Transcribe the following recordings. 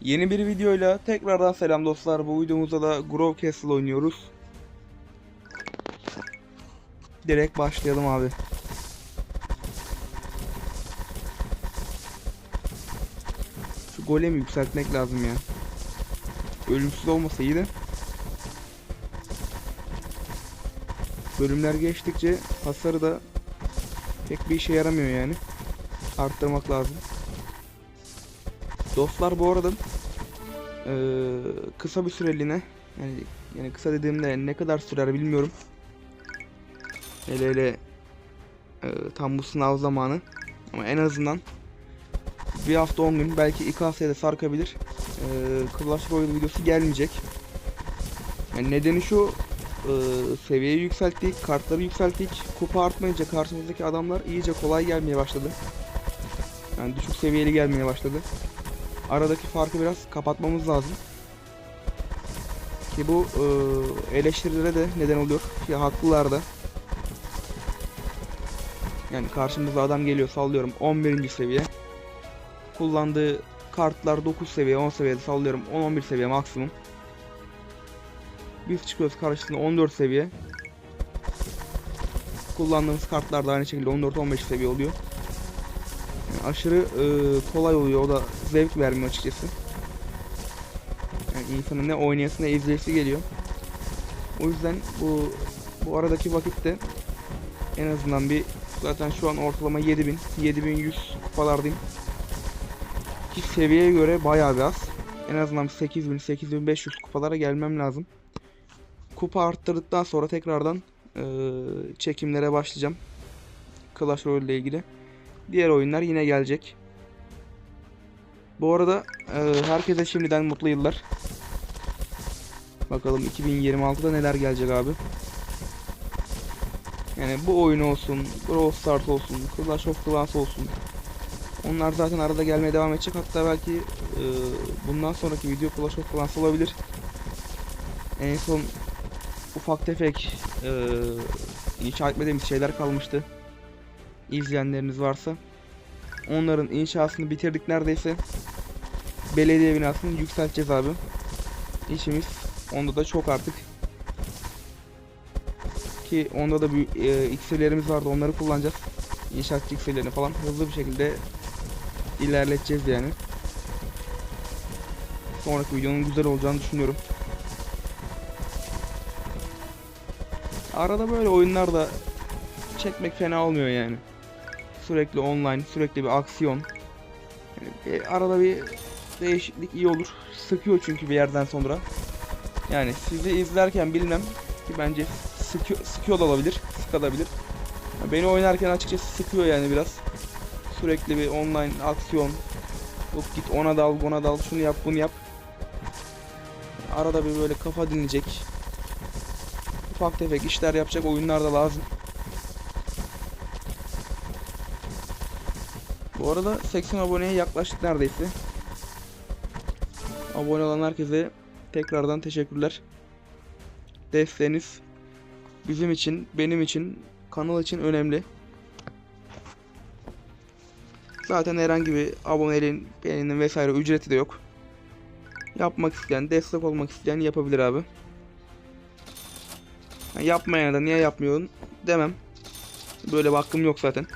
Yeni bir videoyla tekrardan selam dostlar. Bu videomuzda da Grove Castle oynuyoruz. Direkt başlayalım abi. Şu golemi yükseltmek lazım ya. Ölümsüz olmasa iyi. Bölümler geçtikçe hasarı da pek bir işe yaramıyor yani. Arttırmak lazım. Dostlar bu arada eee, kısa bir süreliğine yani yani kısa dediğimde ne kadar sürer bilmiyorum. Hele hele eee, tam bu sınav zamanı ama en azından bir hafta 10 gün belki haftaya da sarkabilir. Eee Clash Royale videosu gelmeyecek. Yani nedeni şu eee, seviyeyi yükselttik, kartları yükselttik. Kupa artmayınca karşımızdaki adamlar iyice kolay gelmeye başladı. Yani düşük seviyeli gelmeye başladı aradaki farkı biraz kapatmamız lazım. Ki bu e, eleştirilere de neden oluyor. Ya haklılar da. Yani karşımıza adam geliyor sallıyorum 11. seviye. Kullandığı kartlar 9 seviye 10 seviyede sallıyorum 10-11 seviye maksimum. Biz çıkıyoruz karşısında 14 seviye. Kullandığımız kartlar da aynı şekilde 14-15 seviye oluyor. Aşırı e, kolay oluyor. O da zevk vermiyor açıkçası. Yani insanın ne oynayası ne izleyesi geliyor. O yüzden bu bu aradaki vakitte en azından bir zaten şu an ortalama 7000 7100 kupalardayım. Ki seviyeye göre bayağı bir az. En azından 8000 8500 kupalara gelmem lazım. Kupa arttırdıktan sonra tekrardan e, çekimlere başlayacağım. Clash Royale ile ilgili. Diğer oyunlar yine gelecek. Bu arada e, herkese şimdiden mutlu yıllar. Bakalım 2026'da neler gelecek abi. Yani bu oyun olsun, Brawl Stars olsun, Clash of Clans olsun. Onlar zaten arada gelmeye devam edecek. Hatta belki e, bundan sonraki video Clash of Clans olabilir. En son ufak tefek e, inşa etmediğimiz şeyler kalmıştı izleyenleriniz varsa. Onların inşasını bitirdik neredeyse. Belediye binasını yükselteceğiz abi. İşimiz onda da çok artık. Ki onda da bir e, iksirlerimiz vardı onları kullanacağız. İnşaat iksirlerini falan hızlı bir şekilde ilerleteceğiz yani. Sonraki videonun güzel olacağını düşünüyorum. Arada böyle oyunlar da çekmek fena olmuyor yani. Sürekli online, sürekli bir aksiyon. Yani bir arada bir değişiklik iyi olur. Sıkıyor çünkü bir yerden sonra. Yani sizi izlerken bilmem ki bence sıkıyor, sıkıyor da olabilir, sıkabilir. Beni oynarken açıkçası sıkıyor yani biraz. Sürekli bir online aksiyon. Yok git ona dal, buna dal, şunu yap, bunu yap. Arada bir böyle kafa dinleyecek. Ufak tefek işler yapacak oyunlar da lazım. Bu arada 80 aboneye yaklaştık neredeyse. Abone olan herkese tekrardan teşekkürler. Desteğiniz bizim için, benim için, kanal için önemli. Zaten herhangi bir aboneliğin, beğeninin vesaire ücreti de yok. Yapmak isteyen, destek olmak isteyen yapabilir abi. Ha, Yapmayana da niye yapmıyorsun demem. Böyle bir hakkım yok zaten.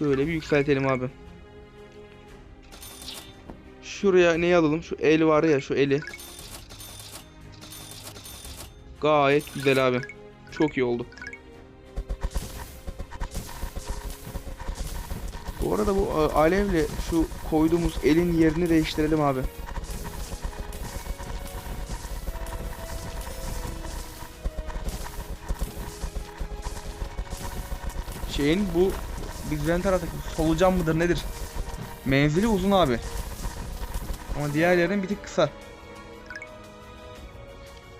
Şöyle bir yükseltelim abi. Şuraya neyi alalım? Şu el var ya şu eli. Gayet güzel abi. Çok iyi oldu. Bu arada bu a, alevle şu koyduğumuz elin yerini değiştirelim abi. Şeyin bu bizden taraftaki solucan mıdır nedir? Menzili uzun abi. Ama diğerlerinin bir tık kısa.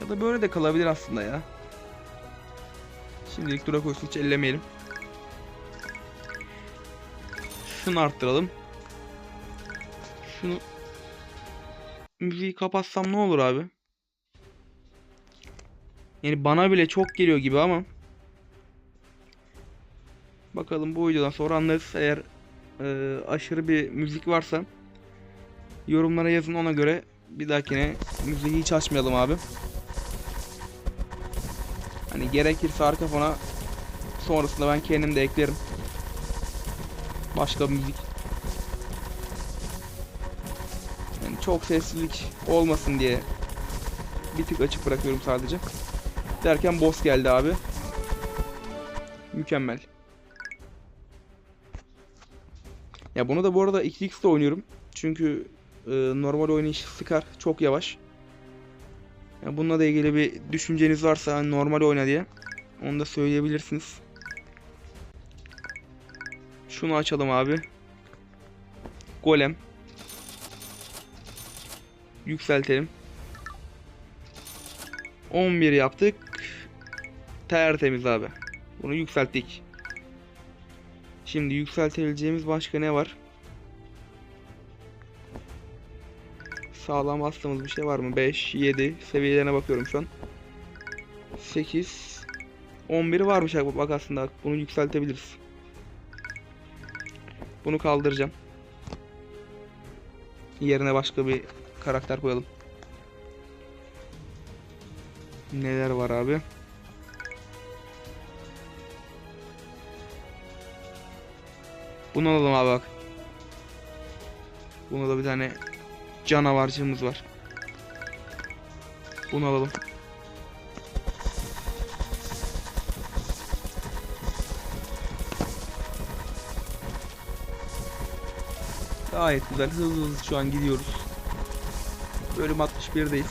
Ya da böyle de kalabilir aslında ya. Şimdilik dura koysun hiç ellemeyelim. Şunu arttıralım. Şunu müziği kapatsam ne olur abi? Yani bana bile çok geliyor gibi ama Bakalım bu videodan sonra anlarız eğer e, aşırı bir müzik varsa yorumlara yazın ona göre bir dahakine müziği hiç açmayalım abi. Hani gerekirse arka fona sonrasında ben kendim de eklerim. Başka bir müzik. Yani çok sessizlik olmasın diye bir tık açık bırakıyorum sadece. Derken boss geldi abi. Mükemmel. Ya bunu da bu arada 2x'te oynuyorum. Çünkü e, normal oynayış sıkar. Çok yavaş. Ya bununla da ilgili bir düşünceniz varsa hani normal oyna diye. Onu da söyleyebilirsiniz. Şunu açalım abi. Golem. Yükseltelim. 11 yaptık. Tertemiz abi. Bunu yükselttik. Şimdi yükseltebileceğimiz başka ne var? Sağlam bastığımız bir şey var mı? 5, 7 seviyelerine bakıyorum şu an. 8 11 varmış bak aslında bunu yükseltebiliriz. Bunu kaldıracağım. Yerine başka bir karakter koyalım. Neler var abi? Bunu alalım abi bak. Bunda da bir tane canavarcığımız var. Bunu alalım. Gayet güzel. Hızlı hızlı şu an gidiyoruz. Bölüm 61'deyiz.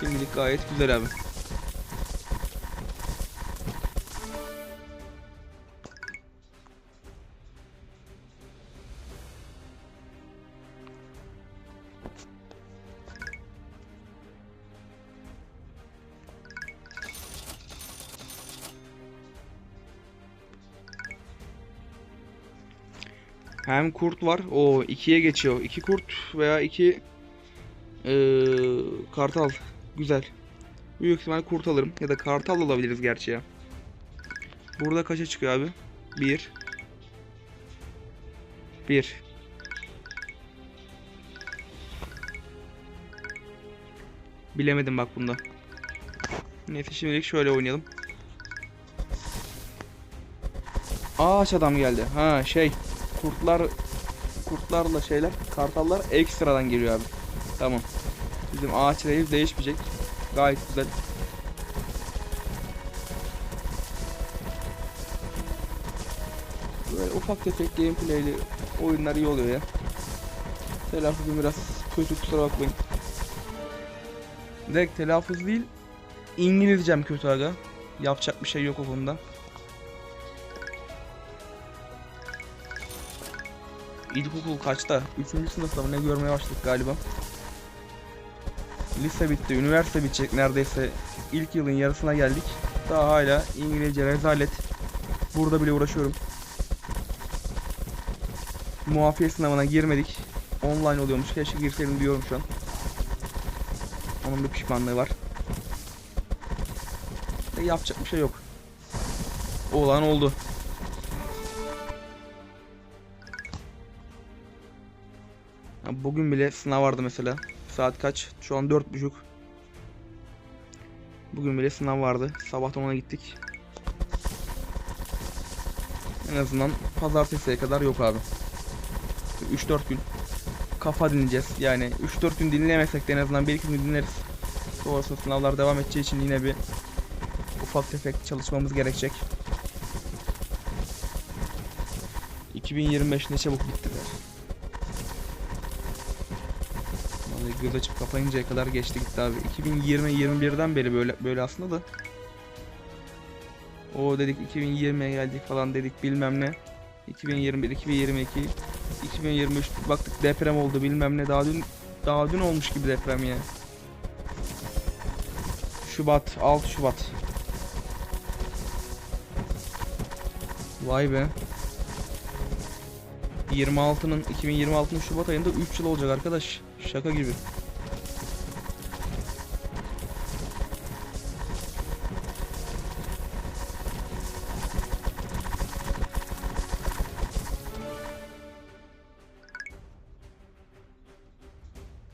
Şimdilik gayet güzel abi. Hem kurt var. O ikiye geçiyor. İki kurt veya iki eee, kartal. Güzel. Büyük ihtimal kurt alırım. Ya da kartal alabiliriz gerçi ya. Burada kaça çıkıyor abi? Bir. Bir. Bilemedim bak bunda. Neyse şimdilik şöyle oynayalım. Ağaç adam geldi. Ha şey kurtlar kurtlarla şeyler kartallar ekstradan geliyor abi. Tamam. Bizim ağaç reis değişmeyecek. Gayet güzel. Böyle ufak tefek gameplay'li oyunlar iyi oluyor ya. Telaffuzum biraz kötü kusura bakmayın. Direkt telaffuz değil. İngilizcem kötü aga. Yapacak bir şey yok o konuda. İlkokul kaçta? Üçüncü sınıfta mı ne görmeye başladık galiba. Lise bitti, üniversite bitecek neredeyse. İlk yılın yarısına geldik. Daha hala İngilizce rezalet. Burada bile uğraşıyorum. Muafiyet sınavına girmedik. Online oluyormuş. Keşke girseydim diyorum şu an. Onun bir pişmanlığı var. Ve yapacak bir şey yok. Olan oldu. Bugün bile sınav vardı mesela. Saat kaç? Şu an dört buçuk. Bugün bile sınav vardı. Sabahtan ona gittik. En azından pazartesiye kadar yok abi. 3-4 gün kafa dinleyeceğiz. Yani 3-4 gün dinleyemesek de en azından 1-2 gün dinleriz. Sonrasında sınavlar devam edeceği için yine bir ufak tefek çalışmamız gerekecek. 2025 ne çabuk bitti be. Göz açıp kapayıncaya kadar geçti gitti abi. 2020-21'den beri böyle böyle aslında da. O dedik 2020'ye geldik falan dedik bilmem ne. 2021, 2022, 2023 baktık deprem oldu bilmem ne. Daha dün daha dün olmuş gibi deprem ya. Şubat, 6 Şubat. Vay be. 26'nın 2026'nın Şubat ayında 3 yıl olacak arkadaş. Şaka gibi.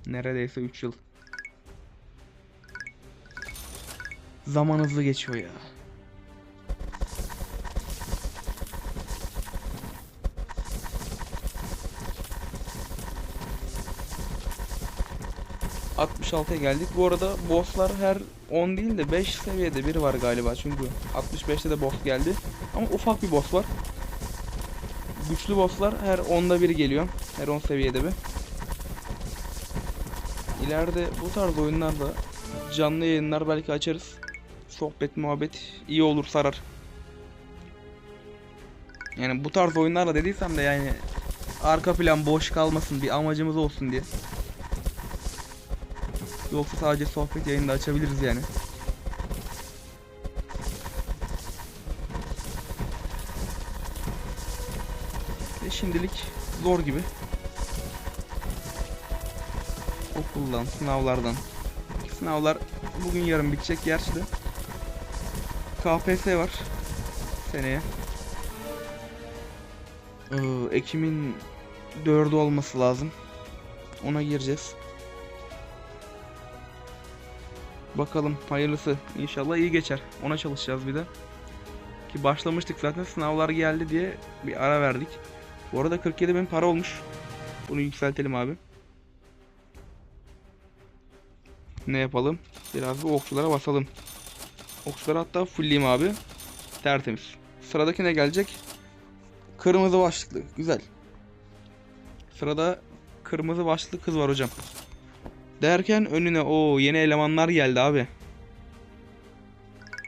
Neredeyse 3 yıl. Zaman hızlı geçiyor ya. ...66'ya geldik. Bu arada bosslar her 10 değil de 5 seviyede biri var galiba. Çünkü 65'te de boss geldi. Ama ufak bir boss var. Güçlü bosslar her 10'da bir geliyor. Her 10 seviyede bir. İleride bu tarz oyunlarda canlı yayınlar belki açarız. Sohbet, muhabbet iyi olur sarar. Yani bu tarz oyunlarla dediysem de yani arka plan boş kalmasın bir amacımız olsun diye. Yoksa sadece sohbet yayında açabiliriz yani. Ve şimdilik zor gibi. Okuldan, sınavlardan. Sınavlar bugün yarın bitecek gerçi de. KPSS var seneye. Ee, Ekim'in 4'ü olması lazım. Ona gireceğiz. Bakalım hayırlısı. İnşallah iyi geçer. Ona çalışacağız bir de. Ki başlamıştık zaten sınavlar geldi diye bir ara verdik. Bu arada 47 bin para olmuş. Bunu yükseltelim abi. Ne yapalım? Biraz bir okçulara basalım. Okçuları hatta fullleyeyim abi. Tertemiz. Sıradaki ne gelecek? Kırmızı başlıklı. Güzel. Sırada kırmızı başlıklı kız var hocam. Derken önüne o yeni elemanlar geldi abi.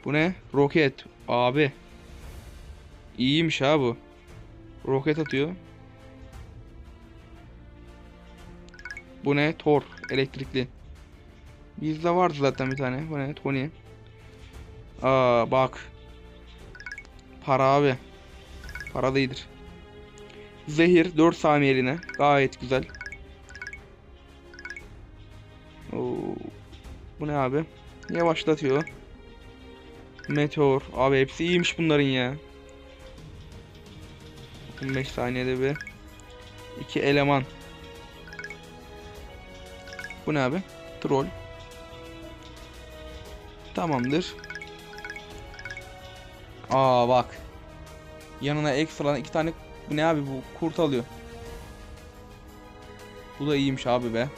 Bu ne? Roket. Abi. İyiymiş ha bu. Roket atıyor. Bu ne? Thor. Elektrikli. Bizde vardı zaten bir tane. Bu ne? Tony. Aa bak. Para abi. Para da. Zehir 4 saniyeliğine. Gayet güzel. Oo. Bu ne abi? Yavaşlatıyor. Meteor. Abi hepsi iyiymiş bunların ya. 15 saniyede bir. iki eleman. Bu ne abi? Troll. Tamamdır. Aa bak. Yanına ekstradan iki tane bu ne abi bu kurt alıyor. Bu da iyiymiş abi be.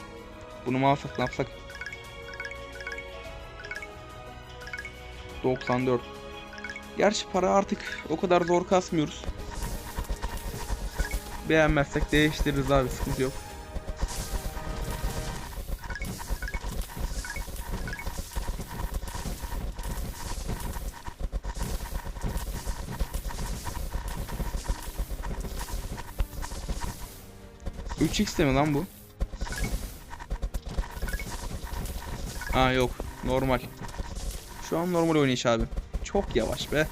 Bunu mu alsak ne yapsak? 94. Gerçi para artık o kadar zor kasmıyoruz. Beğenmezsek değiştiririz abi sıkıntı yok. Üç x mi lan bu? Ha yok normal. Şu an normal oynayış abi. Çok yavaş be.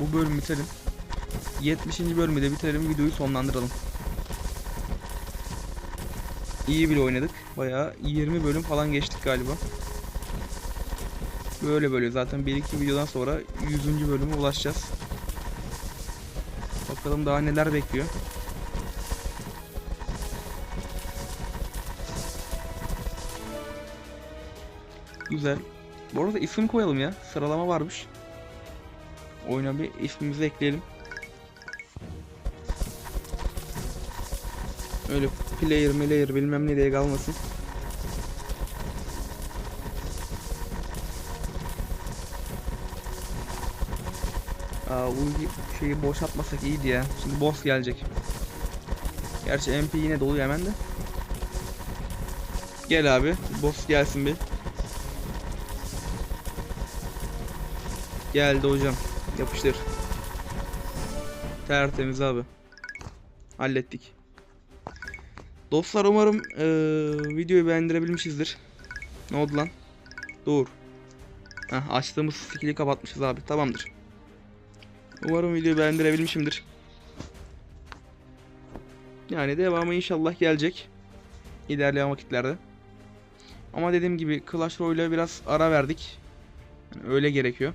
Bu bölüm bitelim. 70. bölümü de bitirelim videoyu sonlandıralım. İyi bile oynadık. Bayağı 20 bölüm falan geçtik galiba. Böyle böyle zaten 1-2 videodan sonra 100. bölüme ulaşacağız. Bakalım daha neler bekliyor. Güzel. Bu arada isim koyalım ya. Sıralama varmış. Oyuna bir ismimizi ekleyelim. Öyle player player bilmem ne diye kalmasın. Aa, bu şeyi boşaltmasak iyiydi ya. Şimdi boss gelecek. Gerçi MP yine doluyor hemen de. Gel abi. Boss gelsin bir. Geldi hocam. Yapıştır. Tertemiz abi. Hallettik. Dostlar umarım eee, videoyu beğendirebilmişizdir. Ne oldu lan? Dur. Heh, açtığımız skill'i kapatmışız abi. Tamamdır. Umarım videoyu beğendirebilmişimdir. Yani devamı inşallah gelecek. İlerleyen vakitlerde. Ama dediğim gibi Clash Royale'e biraz ara verdik. Yani öyle gerekiyor.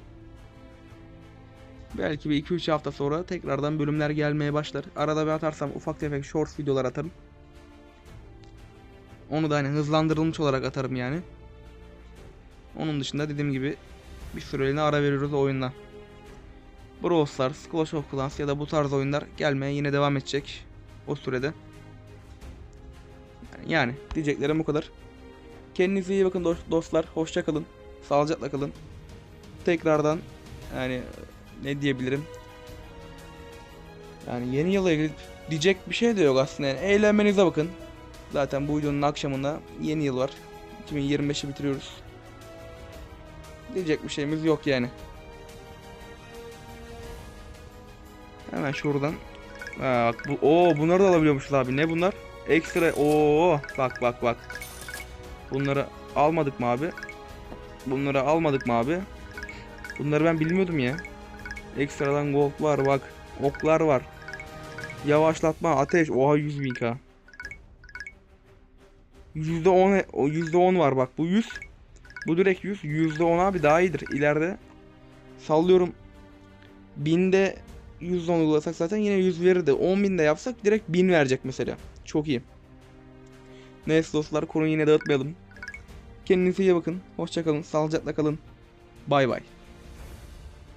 Belki bir 2-3 hafta sonra tekrardan bölümler gelmeye başlar. Arada bir atarsam ufak tefek shorts videolar atarım. Onu da hani hızlandırılmış olarak atarım yani. Onun dışında dediğim gibi bir süreliğine ara veriyoruz oyunla. Brawl Stars, Clash of Clans ya da bu tarz oyunlar gelmeye yine devam edecek o sürede. Yani, diyeceklerim bu kadar. Kendinize iyi bakın dost- dostlar. Hoşça kalın. Sağlıcakla kalın. Tekrardan yani ne diyebilirim? Yani yeni yıla ilgili diyecek bir şey de yok aslında. Yani eğlenmenize bakın. Zaten bu videonun akşamında yeni yıl var. 2025'i bitiriyoruz. Diyecek bir şeyimiz yok yani. Hemen şuradan. Ha, bak bu o bunları da alabiliyormuşuz abi. Ne bunlar? Ekstra. Oo bak bak bak. Bunları almadık mı abi? Bunları almadık mı abi? Bunları ben bilmiyordum ya. Ekstradan gold var bak. Oklar var. Yavaşlatma, ateş. Oha 100 bin k. %10 o %10 var bak bu 100. Bu direkt 100. %10 abi daha iyidir ileride. Sallıyorum. Binde 110 uygulasak zaten yine 100 verirdi. 10 binde yapsak direkt 1000 verecek mesela. Çok iyi. Neyse dostlar konuyu yine dağıtmayalım. Kendinize iyi bakın. Hoşçakalın. Sağlıcakla kalın. Bay bay.